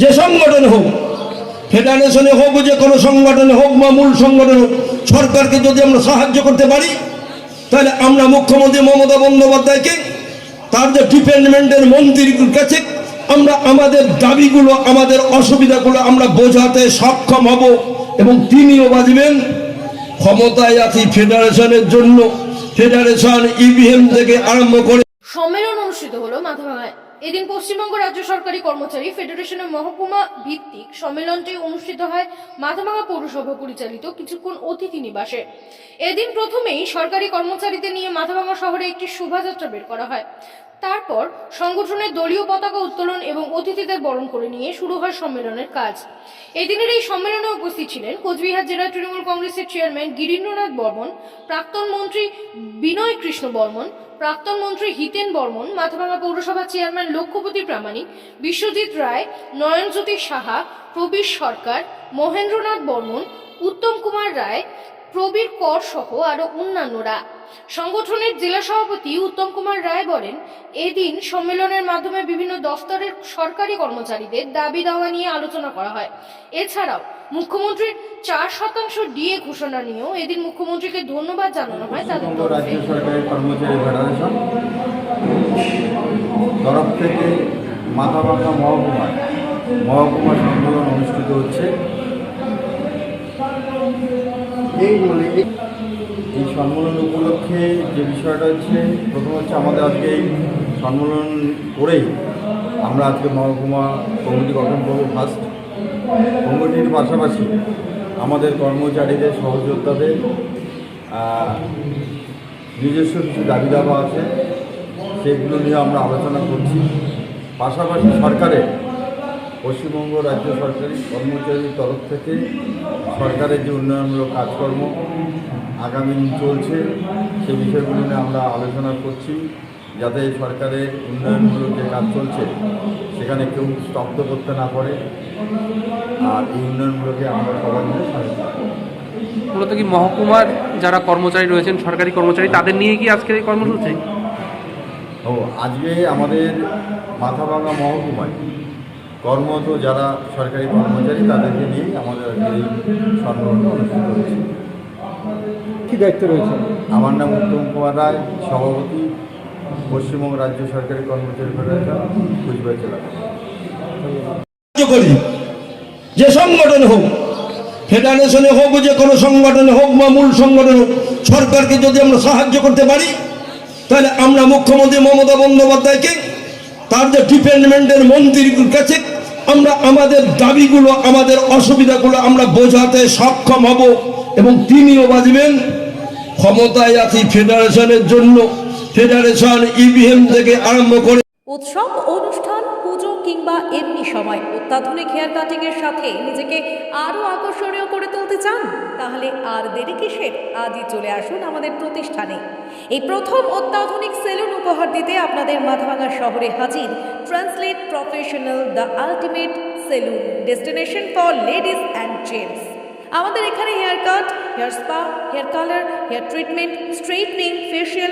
যে সংগঠন হোক ফেডারেশনে হোক, যে কোনো সংগঠনে হোক বা মূল সংগঠন হোক, সরকারকে যদি আমরা সাহায্য করতে পারি, তাহলে আমরা মুখ্যমন্ত্রী মমতা বন্দ্যোপাধ্যায়কে, তার যে ডিপার্টমেন্টের মন্ত্রীর কাছে আমরা আমাদের দাবিগুলো, আমাদের অসুবিধাগুলো আমরা বোঝাতে সক্ষম হব এবং তিনিও বাজবেন ক্ষমতায় আছি ফেডারেশনের জন্য। ফেডারেশন ইভিএম থেকে আরম্ভ করে সম্মেলন অনুষ্ঠিত হলো মাথাভাঙায় এদিন পশ্চিমবঙ্গ রাজ্য সরকারি কর্মচারী ফেডারেশনের মহকুমা ভিত্তিক সম্মেলনটি অনুষ্ঠিত হয় মাথাভাঙা পৌরসভা পরিচালিত কিছুক্ষণ অতিথি নিবাসে। এদিন প্রথমেই সরকারি কর্মচারীদের নিয়ে মাথাভাঙা শহরে একটি শোভাযাত্রা বের করা হয়। তারপর সংগঠনের দলীয় পতাকা উত্তোলন এবং অতিথিদের বরণ করে নিয়ে শুরু হয় সম্মেলনের কাজ। এদিনের এই সম্মেলনে উপস্থিত ছিলেন কোচবিহার জেলা তৃণমূল কংগ্রেসের চেয়ারম্যান গিরীন্দ্রনাথ বর্মন, প্রাক্তন মন্ত্রী বিনয় কৃষ্ণ বর্মন প্রাক্তন মন্ত্রী হিতেন বর্মন মাথাভাঙা পৌরসভা চেয়ারম্যান লক্ষ্যপতি প্রামাণিক, বিশ্বজিৎ রায়, নয়নজ্যোতি সাহা, প্রবীর সরকার, মহেন্দ্রনাথ বর্মন, উত্তম কুমার রায়, প্রবীর কর সহ আরও অন্যান্যরা। সংগঠনের জেলা সভাপতি উত্তম কুমার রায় বলেন এদিন সম্মেলনের মাধ্যমে বিভিন্ন দফতরের সরকারি কর্মচারীদের দাবি দাওয়া নিয়ে আলোচনা করা হয়। এছাড়াও মুখ্যমন্ত্রীর চার শতাংশ ডিএ ঘোষণা নিয়েও এদিন মুখ্যমন্ত্রীকে ধন্যবাদ জানানো হয় তাদের পশ্চিমবঙ্গ রাজ্য সরকারি কর্মচারী ফেডারেশন তরফ থেকে মহকুমা সম্মেলন অনুষ্ঠিত হচ্ছে। এই বলে এই সম্মেলন উপলক্ষে যে বিষয়টা হচ্ছে, প্রথম হচ্ছে আমাদের আজকে এই সম্মেলন করেই আমরা আজকে মহকুমা কমিটি গঠন করব ফার্স্ট কমিটির পাশাপাশি আমাদের কর্মচারীদের, সহযোদ্ধাদের নিজস্ব কিছু দাবি দাবা আছে, সেগুলো নিয়ে আমরা আলোচনা করছি। পাশাপাশি সরকারের পশ্চিমবঙ্গ রাজ্য সরকারি কর্মচারীর তরফ থেকে সরকারের যে উন্নয়নমূলক কাজকর্ম আগামী দিন চলছে সে বিষয়গুলো নিয়ে আমরা আলোচনা করছি যাতে সরকারের উন্নয়নমূলক যে কাজ চলছে সেখানে কেউ স্তব্ধ করতে না পারে। আর এই উন্নয়নগুলোকে আমরা সবাই মিলে মূলত কি মহকুমার যারা কর্মচারী রয়েছেন সরকারি কর্মচারী তাদের নিয়ে কি আজকের এই কর্মসূচি? ও আজকে আমাদের মাথাভাঙা মহকুমায় কর্মরত যারা সরকারি কর্মচারী তাদেরকে নিয়ে আমাদের এই সম্মেলনটা অনুষ্ঠিত হচ্ছে কি দায়িত্ব রয়েছে? আমার নাম উত্তম কুমার রায় সভাপতি পশ্চিমবঙ্গ রাজ্য সরকারি কর্মচারী ফেডারেশন কুচবিহার জেলা। সাহায্য করি যে সংগঠন হোক ফেডারেশনে হোক যে কোনো সংগঠনে হোক বা মূল সংগঠন হোক সরকারকে যদি আমরা সাহায্য করতে পারি তাহলে আমরা মুখ্যমন্ত্রী মমতা বন্দ্যোপাধ্যায়কে তার যে ডিপার্টমেন্টের মন্ত্রীর কাছে আমরা আমাদের দাবিগুলো, আমাদের অসুবিধাগুলো আমরা বোঝাতে সক্ষম হব এবং তিনিও বাজবেন ক্ষমতায় আছি ফেডারেশনের জন্য। ফেডারেশন ইভিএম থেকে আরম্ভ করে উৎসব, অনুষ্ঠান কিংবা এমনি সময় অত্যাধুনিক হেয়ার কাটিংয়ের সাথে নিজেকে আরও আকর্ষণীয় করে তুলতে চান, তাহলে আর দেরি কিসের? আজই চলে আসুন আমাদের প্রতিষ্ঠানে। এই প্রথম অত্যাধুনিক সেলুন উপহার দিতে আপনাদের মাথাভাঙা শহরে হাজির translate professional the ultimate salon destination for ladies and gents আমাদের এখানে hair cut, hair spa, hair colour, hair treatment, straightening facial